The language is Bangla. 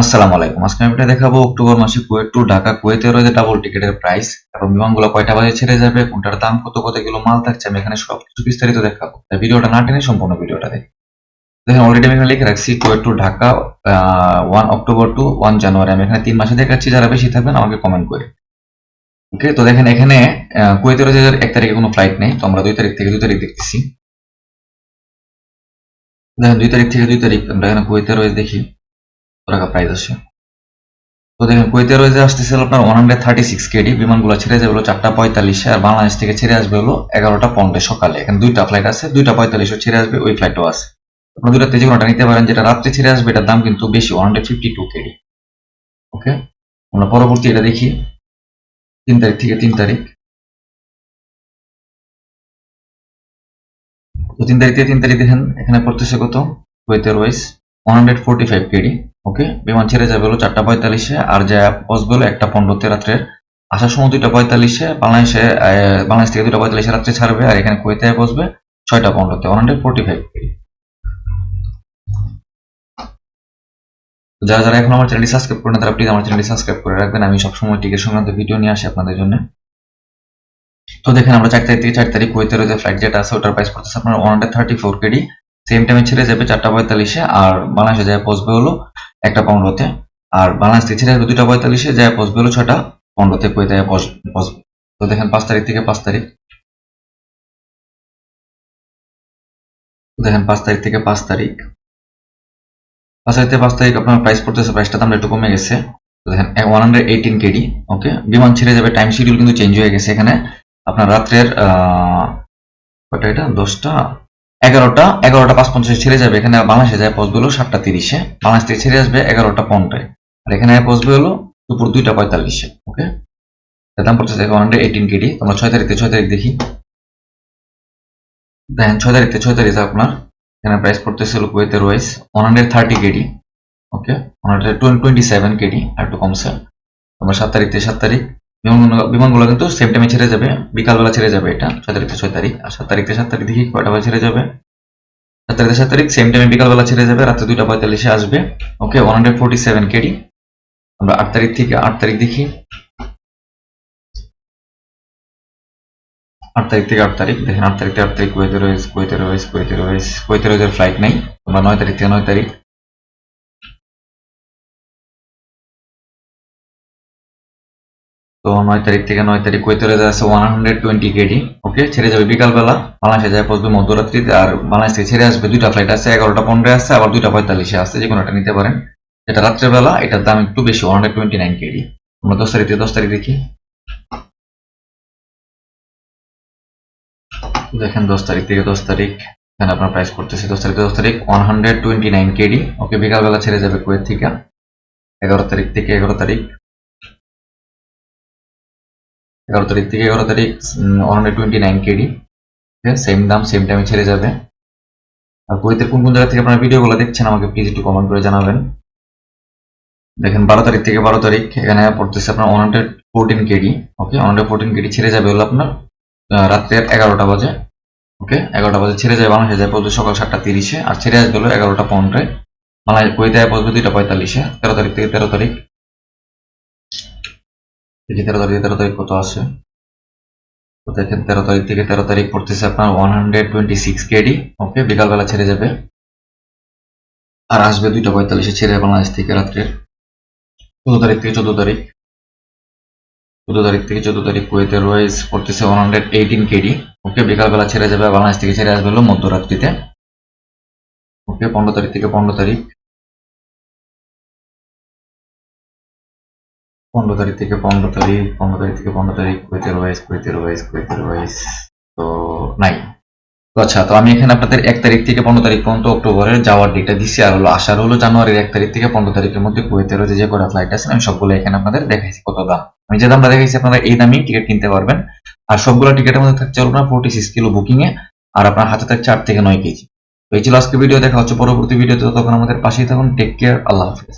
আসসালামু আলাইকুম। আজকে আমি এটা দেখাবো অক্টোবর মাসে কুয়েট টু ঢাকা কুয়েতে রয়েছে ডাবল টিকেটের প্রাইস এবং বিমানগুলো কয়টা বাজে ছেড়ে যাবে, কোনটার দাম কত কত কিলো মাল থাকছে, আমি এখানে সবকিছু বিস্তারিত দেখাবো। ভিডিওটা না টেনে সম্পূর্ণ ভিডিওটা দেখি দেখেন অলরেডি আমি এখানে লিখে রাখছি Kuwait to Dhaka one October to one January আমি এখানে তিন মাসে দেখাচ্ছি, যারা বেশি থাকবেন আমাকে কমেন্ট করে। ওকে তো দেখেন, এখানে কুয়েতে রয়েছে এক তারিখে কোনো ফ্লাইট নেই, তো আমরা দুই তারিখ থেকে দুই তারিখ দেখতেছি। দেখেন, দুই তারিখ থেকে দুই তারিখ আমরা এখানে কুয়েতে রয়েছে দেখি। টাকা প্রাইস আসে তো দেখেন, কুয়েতে রয়েছে আসতেছে আপনার one hundred thirty six KD বিমানগুলো ছেড়ে যাবে চারটা পঁয়তাল্লিশে, আর বাংলাদেশ থেকে ছেড়ে আসবে হলো এগারোটা পনেরো সকালে। এখানে দুইটা ফ্লাইট আছে, দুইটা পঁয়তাল্লিশও ছেড়ে আসবে, ওই ফ্লাইটও আছে। আপনার দুইটা তেজে কোনোটা নিতে পারেন, যেটা রাত্রে ছেড়ে আসবে, এটার দাম কিন্তু বেশি one hundred fifty two KD okay আমরা পরবর্তী এটা দেখি, তিন তারিখ থেকে তিন তারিখ। তো তিন তারিখ থেকে তিন তারিখ দেখেন, এখানে পড়তেছে কত? কুয়েতে রয়েছে one hundred forty five KD okay? বিমান ছেড়ে যাবে হলো চারটা পঁয়তাল্লিশে, আর যা বসবে হলো একটা পনেরোতে রাত্রের আসার সময় দুইটা পঁয়তাল্লিশে, বাংলাদেশে বাংলাদেশ থেকে দুইটা পঁয়তাল্লিশে রাত্রে ছাড়বে, আর এখানে কুয়েতে বসবে, ছয়টা পনেরোতে ওয়ান হান্ড্রেড ফোর্টি ফাইভ যারা যারা এখন আমার চ্যানেলটি সাবস্ক্রাইব করেন, তারা প্লিজ আমার চ্যানেলটি সাবস্ক্রাইব করে রাখবেন। আমি সবসময় টিকিট সংক্রান্ত ভিডিও নিয়ে আসি আপনাদের জন্য। তো দেখেন, আমরা চার তারিখ থেকে চার তারিখ কুয়েতে রয়েছে ফ্লাইট যেটা আছে, ওটার প্রাইস পড়তেছে আপনার one hundred thirty four KD same টাইমে ছেড়ে যাবে চারটা পঁয়তাল্লিশে, আর বাংলাদেশে যায় পৌঁছবে হলো একটা পনেরোতে। আর বাংলাদেশ থেকে ছেড়ে দুটা পঁয়তাল্লিশে যায় পৌঁছবে ছটা পনেরোতে পৌঁছবে তো দেখেন পাঁচ তারিখ থেকে পাঁচ তারিখ। দেখেন পাঁচ তারিখ থেকে পাঁচ তারিখ। পাঁচ তারিখ পাঁচ তারিখ আপনার প্রাইস পড়তেছে প্রাইসটা দাম একটু কমে গেছে। দেখেন one hundred eighteen KD okay বিমান ছেড়ে যাবে টাইম শিডিউল কিন্তু চেঞ্জ হয়ে গেছে এখানে। আপনার রাত্রের আহ, এটা? দশটা? এগারোটা এগারোটা পাঁচ পঞ্চাশে ছেড়ে যাবে। এখানে বাংলাদেশে যায় পৌঁছবে হলো সাতটা তিরিশে। বাংলাদেশ থেকে ছেড়ে আসবে এগারোটা পনেরোয় আর এখানে পৌঁছবে হলো দুপুর দুইটা পঁয়তাল্লিশে, ওকে? দাম পড়তেছে ওয়ান হান্ড্রেড এইটিন কেডি তোমরা ছয় তারিখে ছয় তারিখ দেখি। দেখেন ছয় তারিখে ছয় তারিখে আপনার। এখানে প্রাইস পড়তেছে হলো কুয়েতের wise one hundred thirty KD okay? One hundred twenty seven KD আর একটু কমছে। তোমার সাত তারিখ থেকে সাত তারিখ বিমানগুলো কিন্তু সেম টাইমে ছেড়ে যাবে। বিকালবেলা ছেড়ে যাবে এটা ছয় তারিখ ছয় তারিখ। আর সাত তারিখ সাত তারিখ দেখি কয়টা বাজে ছেড়ে যাবে। সাত তারিখ সাত তারিখ সেম টাইমে বিকালবেলা ছেড়ে যাবে, রাত্রে দুইটা পঁয়তাল্লিশে আসবে। Okay one hundred forty seven KD আমরা আট তারিখ থেকে আট তারিখ দেখি। আট তারিখ থেকে আট তারিখ, দেখেন আট তারিখ থেকে আট তারিখ, কুয়েতে রয়েছে কুয়েতে রয়েছে কুয়েতে রয়েছে কুয়েতে রয়েছে ফ্লাইট নেই। আমরা নয় তারিখ থেকে নয় তারিখ। তো নয় তারিখ থেকে নয় তারিখ কুয়েতে রয়েছে আছে one hundred twenty KD okay ছেড়ে যাবে বিকালবেলা, বাংলাদেশে যায় পৌঁছবে মধ্যরাত্রিতে, আর বাংলাদেশ ছেড়ে আসবে দুইটা ফ্লাইট আছে, এগারোটা পনেরো আছে আবার দুইটা পঁয়তাল্লিশে আছে যে কোনো একটা নিতে পারেন। যেটা রাত্রেবেলা, এটার দাম একটু বেশি one hundred twenty nine KD আমরা দশ তারিখ থেকে দশ তারিখ দেখি। দেখেন দশ তারিখ থেকে দশ তারিখ, এখানে আপনার প্রাইস করতেছে দশ তারিখ দশ তারিখ one hundred twenty nine KD okay বিকালবেলা ছেড়ে যাবে কুয়েত থেকে, এগারো তারিখ থেকে এগারো তারিখ। এগারো তারিখ থেকে এগারো তারিখ hundred twenty nine KD same দাম সেম টাইমে ছেড়ে যাবে। আর কুয়েতের কোন কোন জায়গা থেকে আপনারা ভিডিওগুলো দেখছেন, আমাকে প্লিজ একটু কমেন্ট করে জানাবেন। দেখেন, বারো তারিখ থেকে বারো তারিখ, এখানে পড়তেছে আপনার one hundred fourteen KD okay one hundred fourteen KD ছেড়ে যাবে হলো আপনার রাত্রের এগারোটা বাজে ওকে এগারোটা বাজে ছেড়ে যায় বাংলাদেশে যায় পৌঁছবে সকাল সাতটা তিরিশে, আর ছেড়ে আসবে হলো এগারোটা পনেরোয়। বাংলাদেশ, কুয়েতে পৌঁছবে দুইটা পঁয়তাল্লিশে, তেরো তারিখ থেকে তেরো তারিখ। দেখি তেরো তারিখ তেরো তারিখ কত আছে? তো দেখেন, তেরো তারিখ থেকে তেরো তারিখ পড়তেছে আপনার one hundred twenty six KD okay বিকালবেলা ছেড়ে যাবে। আর আসবে দুইটা পঁয়তাল্লিশে ছেড়ে বাংলাদেশ থেকে রাত্রের চোদ্দ তারিখ থেকে চোদ্দ তারিখ। চোদ্দ তারিখ থেকে চোদ্দ তারিখ কুয়েতের রয়েস পড়তেছে one hundred eighteen KD okay বিকালবেলা ছেড়ে যাবে, বাংলাদেশ থেকে ছেড়ে আসবে হলো মধ্যরাত্রিতে। ওকে পনেরো তারিখ থেকে পনেরো তারিখ। পনেরো তারিখ থেকে পনেরো তারিখ পনেরো তারিখ থেকে পনেরো তারিখ, কুয়েতের ওয়াইস কুয়েতের ওয়াইস কুয়েতের ওয়াইস তো নাই। আচ্ছা তো আমি এখানে আপনাদের এক তারিখ থেকে পনেরো তারিখ পর্যন্ত অক্টোবরের যাওয়ার ডেটটা দিচ্ছি আর হলো আসার হলো জানুয়ারির এক তারিখ থেকে পনেরো তারিখের মধ্যে কুয়েতের যে যে কটা ফ্লাইট আছে, আমি সবগুলো এখানে আপনাদের দেখাইছি কত দাম। আমি যে দামটা দেখাইছি, আপনারা এই দামেই টিকিট কিনতে পারবেন। আর সবগুলো টিকিটের মধ্যে থাকছে আপনার ফোর্টি সিক্স কিলো বুকিং এ আর আপনার হাতে থাকছে আট থেকে নয় কেজি তো এই ছিল আজকে ভিডিও দেখা হচ্ছে পরবর্তী ভিডিওতে তখন আমাদের পাশেই থাকুন টেক কেয়ার আল্লাহ হাফিজ।